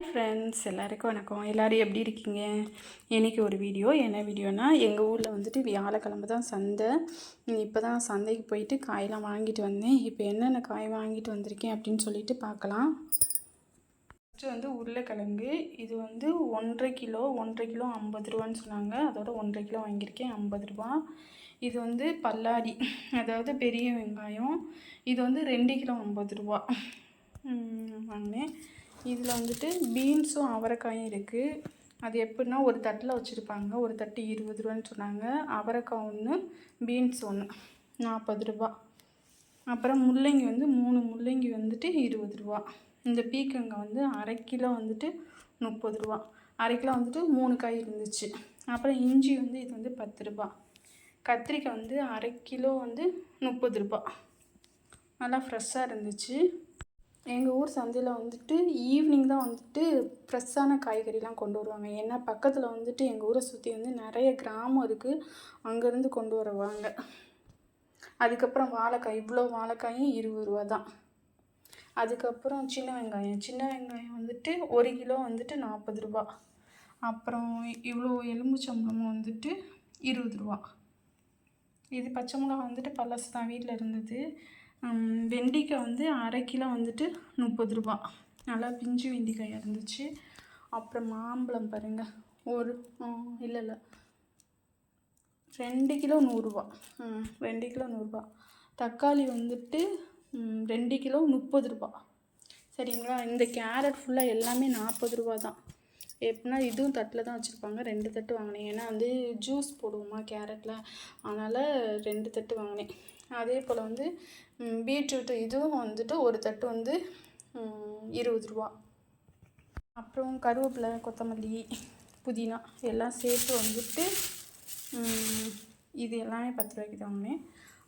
Friends எல்லாருக்கும் வணக்கம். எல்லோரும் எப்படி இருக்கீங்க? இன்றைக்கி ஒரு வீடியோ. என்ன வீடியோனா எங்கள் ஊரில் வந்துட்டு வியாழக்கிழமை தான் சந்தை. இப்போ தான் சந்தைக்கு போயிட்டு காயெலாம் வாங்கிட்டு வந்தேன். இப்போ என்னென்ன காய் வாங்கிட்டு வந்திருக்கேன் அப்படின்னு சொல்லிட்டு பார்க்கலாம். ஃபஸ்ட்டு வந்து உருளைக்கிழங்கு. இது வந்து ஒன்றரை கிலோ ஒன்றரை கிலோ ஐம்பது ரூபான்னு சொன்னாங்க. அதோட ஒன்றரை கிலோ வாங்கியிருக்கேன் ஐம்பது ரூபா. இது வந்து பல்லாரி அதாவது பெரிய வெங்காயம். இது வந்து ரெண்டு கிலோ ஐம்பது ரூபா. வாங்கினேன். இதில் வந்துட்டு பீன்ஸும் அவரைக்காயும் இருக்குது அது எப்படின்னா ஒரு தட்டில் வச்சுருப்பாங்க. ஒரு தட்டு இருபது ரூபான்னு சொன்னாங்க. அவரைக்காய் ஒன்று பீன்ஸ் ஒன்று நாற்பது ரூபா. அப்புறம் முள்ளங்கி வந்து மூணு முள்ளங்கி வந்துட்டு இருபது ரூபா. இந்த பீக்கங்காய் வந்து அரை கிலோ வந்துட்டு முப்பது ரூபா. அரை கிலோ வந்துட்டு மூணு காய் இருந்துச்சு. அப்புறம் இஞ்சி வந்து இது வந்து பத்து ரூபா. கத்திரிக்காய் வந்து அரை கிலோ வந்து முப்பது ரூபா. நல்லா ஃப்ரெஷ்ஷாக இருந்துச்சு. எங்கள் ஊர் சந்தையில் வந்துட்டு ஈவினிங் தான் வந்துட்டு ஃப்ரெஷ்ஷான காய்கறிலாம் கொண்டு வருவாங்க. ஏன்னா பக்கத்தில் வந்துட்டு எங்கள் ஊரை சுற்றி வந்து நிறைய கிராமம் இருக்குது அங்கேருந்து கொண்டு வருவாங்க. அதுக்கப்புறம் வாழைக்காய் இவ்வளோ வாழைக்காயும் இருபது ரூபா தான். அதுக்கப்புறம் சின்ன வெங்காயம். சின்ன வெங்காயம் வந்துட்டு ஒரு கிலோ வந்துட்டு நாற்பது ரூபா. அப்புறம் இவ்வளோ எலும்புச்சம்பளமும் வந்துட்டு இருபது ரூபா. இது பச்சை மிளகா வந்துட்டு பழசு தான். வீட்டில் இருந்தது. வெண்டிக்காய் வந்து அரை கிலோ வந்துட்டு முப்பது ரூபா. நல்லா பிஞ்சு வெண்டிக்காயாக இருந்துச்சு. அப்புறம் மாம்பழம் பாருங்கள் ஒரு இல்லை இல்லை. ரெண்டு கிலோ நூறுரூவா ரெண்டு கிலோ நூறுரூவா தக்காளி வந்துட்டு ரெண்டு கிலோ முப்பது ரூபா. சரிங்களா? இந்த கேரட் ஃபுல்லாக எல்லாமே நாற்பது ரூபா தான். எப்படின்னா இதுவும் தட்டில் தான் வச்சுருப்பாங்க. ரெண்டு தட்டு வாங்கினேன். ஏன்னா வந்து ஜூஸ் போடுவோமா கேரட்டில் அதனால் ரெண்டு தட்டு வாங்கினேன். அதே போல் வந்து பீட்ரூட்டு இதுவும் வந்துட்டு ஒரு தட்டு வந்து இருபது ரூபா. அப்புறம் கருவேப்பிலை கொத்தமல்லி புதினா எல்லாம் சேர்த்து வந்துட்டு இது எல்லாமே பத்து ரூபாய்க்கு தான் வாங்கினேன்.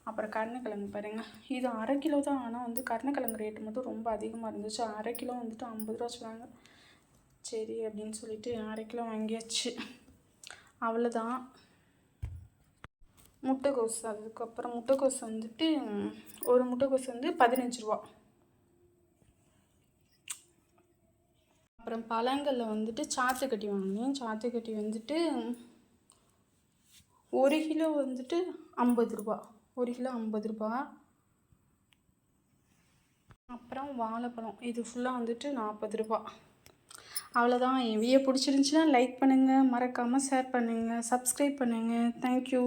அப்புறம் கருணக்கிழங்கு பாருங்கள் இது அரை கிலோ தான். ஆனால் வந்து கருணக்கிழங்கு ரேட்டு மட்டும் ரொம்ப அதிகமாக இருந்துச்சு. அரை கிலோ வந்துட்டு ஐம்பது ரூபா சொன்னாங்க சரி அப்படின்னு சொல்லிட்டு அரை கிலோ வாங்கியாச்சு. அவ்வளோதான் முட்டைக்கோஸ் அதுக்கப்புறம் முட்டைக்கோஸ் வந்துட்டு ஒரு முட்டைக்கோஸ் வந்து பதினஞ்சு ரூபா. அப்புறம் பழங்களில் வந்துட்டு சாத்துக்கட்டி வாங்கினேன். சாத்துக்கட்டி வந்துட்டு ஒரு கிலோ வந்துட்டு ஐம்பது ரூபா. ஒரு கிலோ ஐம்பது ரூபா. அப்புறம் வாழைப்பழம். இது ஃபுல்லாக வந்துட்டு நாற்பது ரூபா. அவ்வளோதான் என் வீடியோ பிடிச்சிருந்துச்சின்னா லைக் பண்ணுங்கள் மறக்காமல் ஷேர் பண்ணுங்கள் சப்ஸ்கிரைப் பண்ணுங்கள் தேங்க்யூ